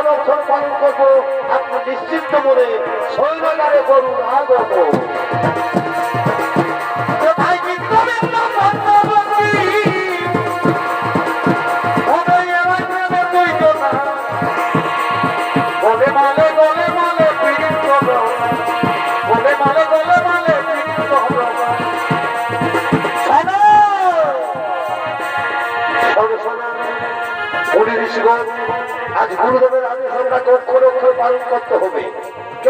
রক্ষণাক্ষণ পালন করব আপনি নিশ্চিন্ত মনে শৈলগারে করুন কোথায়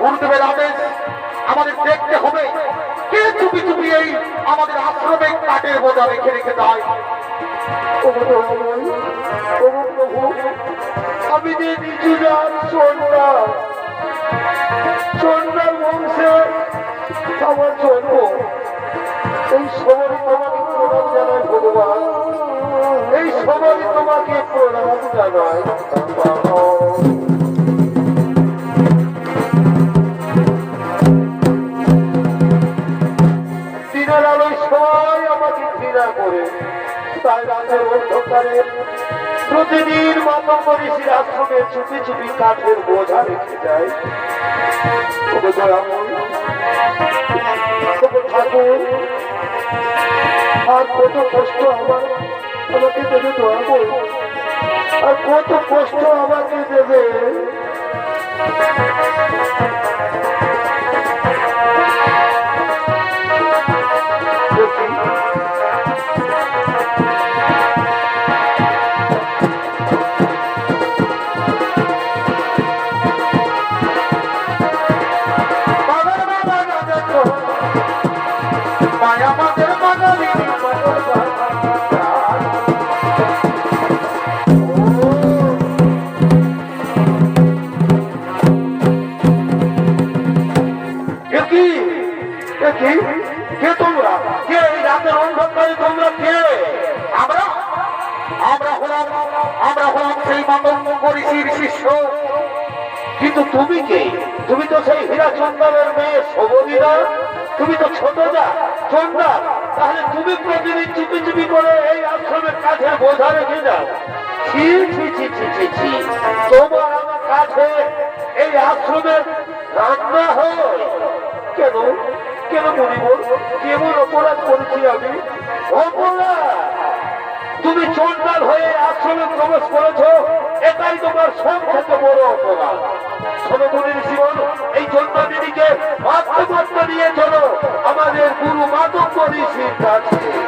গুরুদেবের আদেশ আমাদের দেখতে হবে। কে চুপি চুপি এই আমাদের আশ্রমে কাঠের বোঝা রেখে রেখে দেয় আমি যে নিচু যান সন্ধ্যা তাই রাতের অন্ধকারে প্রতিদিন মাতঙ্গ ঋষির আশ্রমে চুপি চুপি কাঠের বোঝা রেখে যায়। ঠাকুর, আর কত কষ্ট আমার, আমাকে দেবে দয়া আর কত কষ্ট আমাকে দেবে। আমরা হলাম আমরা হলাম সেই মাতঙ্গ ঋষির শিষ্য। কিন্তু তুমি কে? তুমি তো সেই হীরা চন্দ্রের মেয়ে শোভনীরা তুমি তো ছোট যা চন্দ্রা তাহলে তুমি প্রতিদিন চুপি চুপি করে এই আশ্রমের কাছে বোঝা রেখে যাও। তোমার কাছে এই আশ্রমের রান্না হয়। কেন? কেন মনিব কেমন অপরাধ করেছি আমি? অপরাধ! তুমি চন্ডাল হয়ে আশ্রমে প্রবেশ করেছ, এটাই তোমার সব থেকে বড় অপরাধ। জীবন এই চন্দ্রদিনীকে মাত্র নিয়ে চলো, আমাদের গুরু মাতব্য ঋষির কাছে।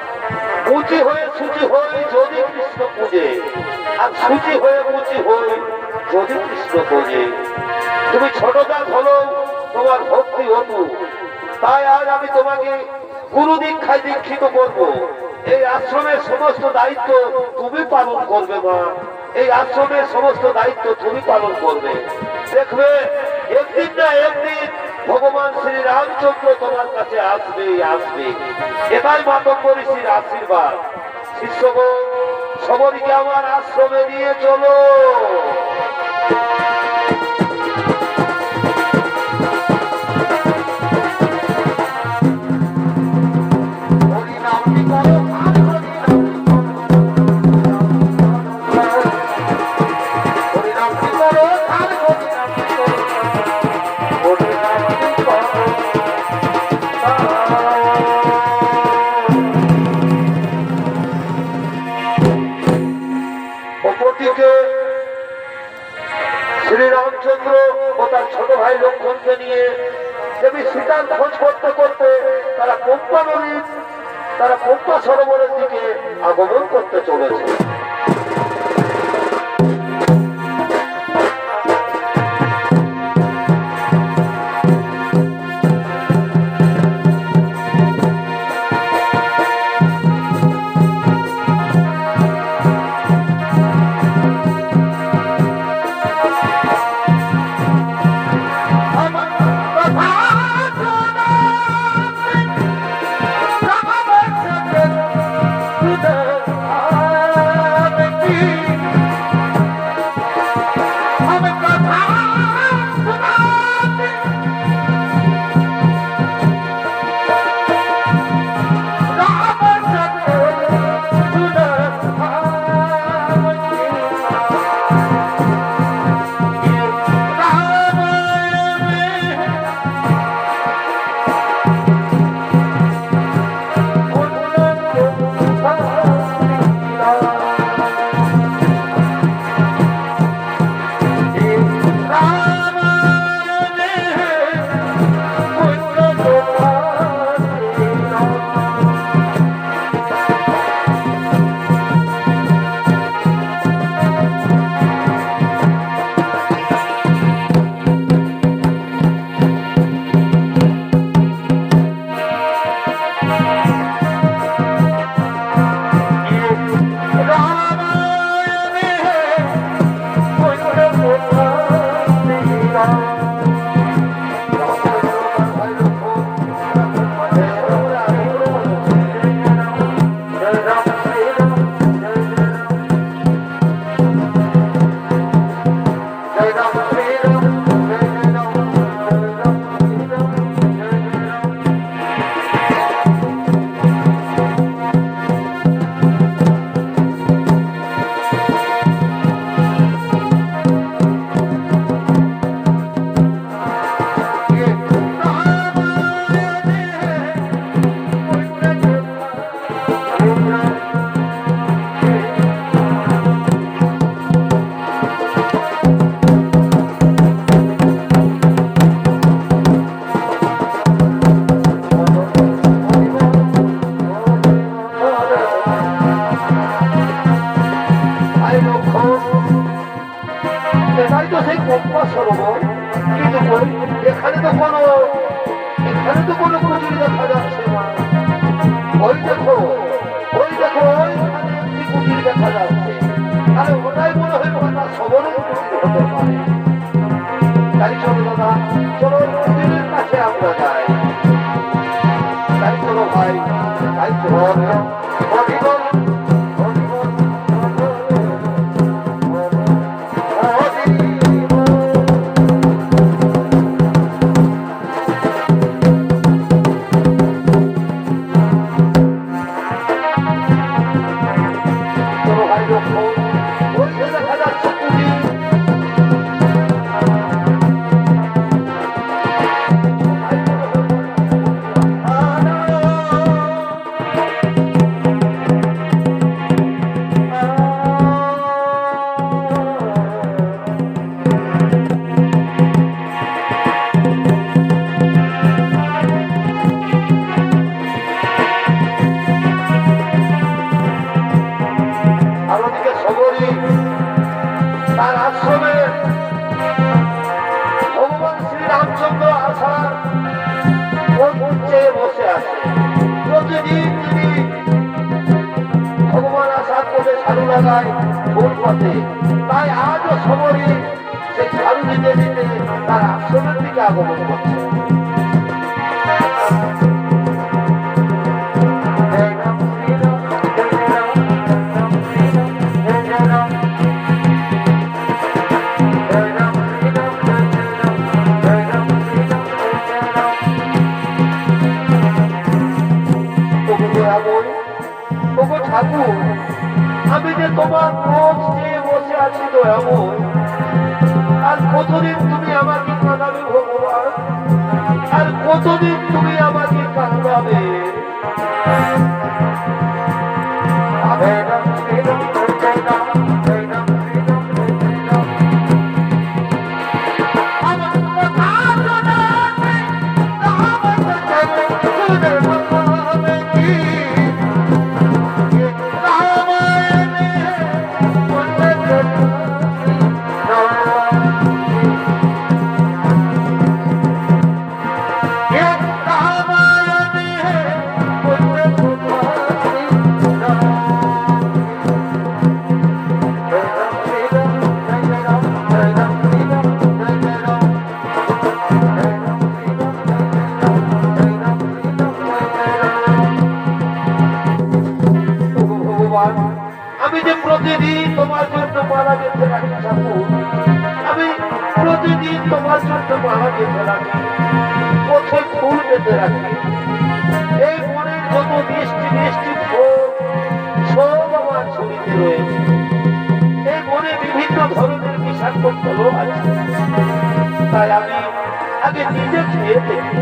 উঁচি হয়ে, সুচি হয়ে যদি কৃষ্ণ পূজে আর সুচি হয়ে উঁচি হয়ে যদি কৃষ্ণ পূজে তুমি ছোট দাস হলো, তোমার ভক্তি হতু। তাই আজ আমি তোমাকে গুরু দীক্ষায় দীক্ষিত করব। এই আশ্রমের সমস্ত দায়িত্ব তুমি পালন করবে মা। এই আশ্রমের সমস্ত দায়িত্ব তুমি পালন করবে। দেখবে, একদিন না একদিন ভগবান শ্রী রামচন্দ্র তোমার কাছে আসবে আসবে। এটাই মাতব্বরী শ্রীর আশীর্বাদ শিষ্যগণ সবরীকে আমার আশ্রমে নিয়ে চলো। তারা পম্পা সরোবরের দিকে আগমন করতে চলেছে। আমি কি? চলো ফুল পথে। তাই আজও সময়ে সেই ঝাড়ু দিতে দিতে তারা আশ্রমের দিকে আগমন করছে। দয়াময় আর কতদিন তুমি আমাকে কাঁদাবে ভগবান? আর কতদিন তুমি আমাকে কাঁদাবে? প্রতিদিন তোমার জন্য মারা যেতে রাখি আমি প্রতিদিন তোমার জন্য মারা যেতে রাখি ফুল পেতে রাখি এই মনের যত মিষ্টি মিষ্টি সব আমার ছবিতে এই মনে বিভিন্ন ধরনের বিষাক্ত তাই আমি আগে নিজে খেয়ে দেখি।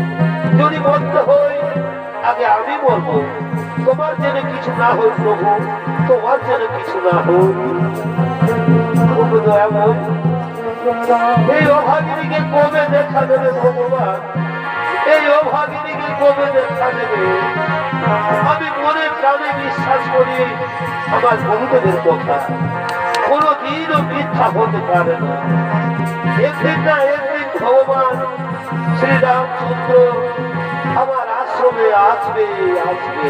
যদি মরতে হই আগে আমি মরবো তোমার যেন কিছু না হোক প্রভু, তোমার যেন কিছু না হোক। এই অভাগিনীকে কবে দেখা দেবে ভগবান? এই অভাগিনীকে কবে দেখা দেবে? আমি মনে প্রাণে বিশ্বাস করি আমার গুরুদেবের কথা। কোনদিনও মিথ্যা হতে পারে না। একদিন না একদিন ভগবান শ্রীরামচন্দ্র আমার আসবে আসবে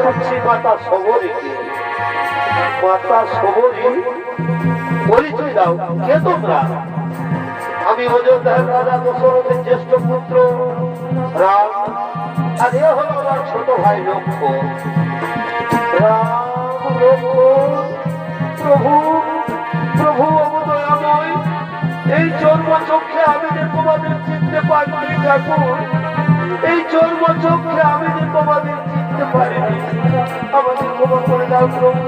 খুঁজছি মাতা সবরীকে মাতা সবরী পরিচয় দাও, কে তোমরা? আমি অযোধ্যার রাজা দশরথের জ্যেষ্ঠ পুত্র, রাম। আর এ হলো আমার ছোট ভাই লক্ষ্য রাম লক্ষ্য প্রভু প্রভু অবদয়াময় এই চর্ম চোখে আমি যে তোমাদের চিনতে পারিনি ঠাকুর, এই চর্ম চোখে আমি যে তোমাদের চিনতে পারিনি আমাকে ক্ষমা করে দাও প্রভু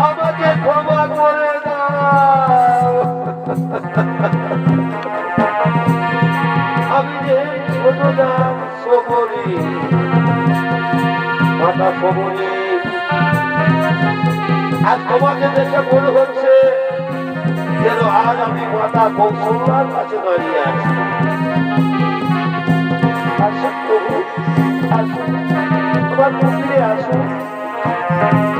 আমাকে ক্ষমা করে দাও আমি যে ছোট নাম সবরি মাতা সবরি আর তোমাকে দেখে মনে হচ্ছে যেন আজ আমি মাতা কৌশলার কাছে দাঁড়িয়ে আছি মন্দিরে আসুন আসুন।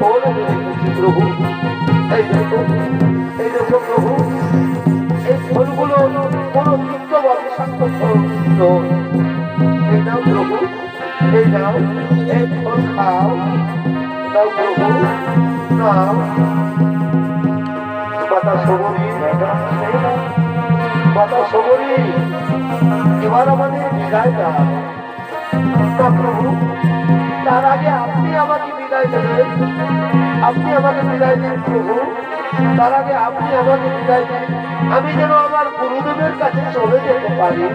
ফল এনে রেখেছি প্রভু, এই দেখো এই দেখো প্রভু, এই ফলগুলো কোনো যুক্ত বা বিষাক্ত ফল নয়। এই নাও প্রভু, এই নাও, এই ফল খাও। নাও প্রভু, নাও। মাতা সবরী মাতা সবরী এবার আমাদের বিদায় দাও। প্রভু। তার আগে আপনি আমাকে বিদায় দেবেন। আপনি আমাকে বিদায় দিন প্রভু। তার আগে আপনি আমাকে বিদায় দিন। আমি যেন আমার গুরুদেবের কাছে চলে যেতে পারি।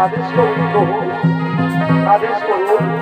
আদেশ করুন প্রভু। আদেশ করুন।